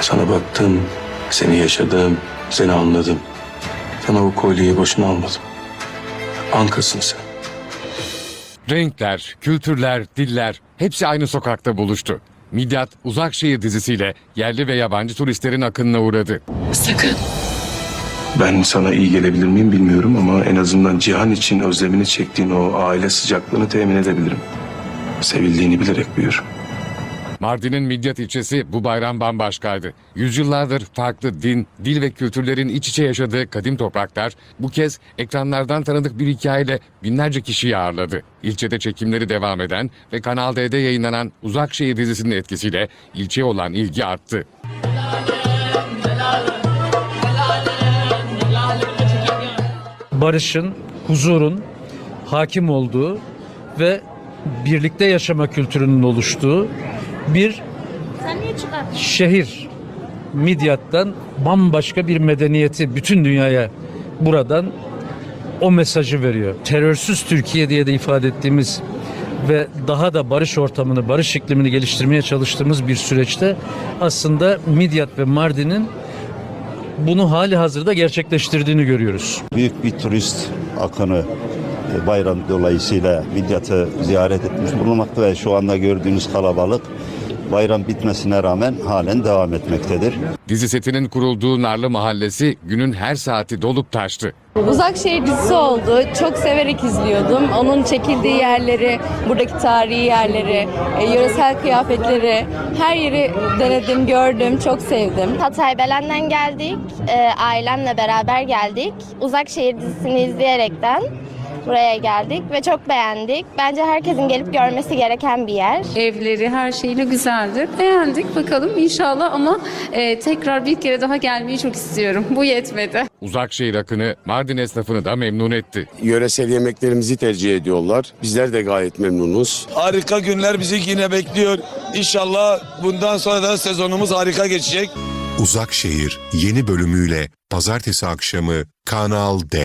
Sana baktım, seni yaşadım, seni anladım. Sana o kolyeyi boşuna almadım. Ankasın sen. Renkler, kültürler, diller hepsi aynı sokakta buluştu. Midyat Uzak Şehir dizisiyle yerli ve yabancı turistlerin akınına uğradı. Sakın. Ben sana iyi gelebilir miyim bilmiyorum ama en azından Cihan için özlemini çektiğin o aile sıcaklığını temin edebilirim. Sevildiğini bilerek büyür. Mardin'in Midyat ilçesi bu bayram bambaşkaydı. Yüzyıllardır farklı din, dil ve kültürlerin iç içe yaşadığı kadim topraklar bu kez ekranlardan tanıdık bir hikayeyle binlerce kişiyi ağırladı. İlçede çekimleri devam eden ve Kanal D'de yayınlanan Uzak Şehir dizisinin etkisiyle ilçeye olan ilgi arttı. barışın, huzurun hakim olduğu ve birlikte yaşama kültürünün oluştuğu bir şehir Midyat'tan bambaşka bir medeniyeti bütün dünyaya buradan o mesajı veriyor. Terörsüz Türkiye diye de ifade ettiğimiz ve daha da barış ortamını, barış iklimini geliştirmeye çalıştığımız bir süreçte aslında Midyat ve Mardin'in bunu hali hazırda gerçekleştirdiğini görüyoruz. Büyük bir turist akını e, bayram dolayısıyla Midyat'ı ziyaret etmiş bulunmakta ve şu anda gördüğünüz kalabalık bayram bitmesine rağmen halen devam etmektedir. Dizi setinin kurulduğu Narlı Mahallesi günün her saati dolup taştı. Uzak Şehir dizisi oldu. Çok severek izliyordum. Onun çekildiği yerleri, buradaki tarihi yerleri, e, yöresel kıyafetleri, her yeri denedim, gördüm, çok sevdim. Hatay Belen'den geldik. Ee, ailemle beraber geldik. Uzak Şehir dizisini izleyerekten buraya geldik ve çok beğendik. Bence herkesin gelip görmesi gereken bir yer. Evleri her şeyle güzeldir. Beğendik bakalım inşallah ama e, tekrar bir kere daha gelmeyi çok istiyorum. Bu yetmedi. Uzak şehir akını Mardin esnafını da memnun etti. Yöresel yemeklerimizi tercih ediyorlar. Bizler de gayet memnunuz. Harika günler bizi yine bekliyor. İnşallah bundan sonra da sezonumuz harika geçecek. Uzak Şehir yeni bölümüyle pazartesi akşamı Kanal D.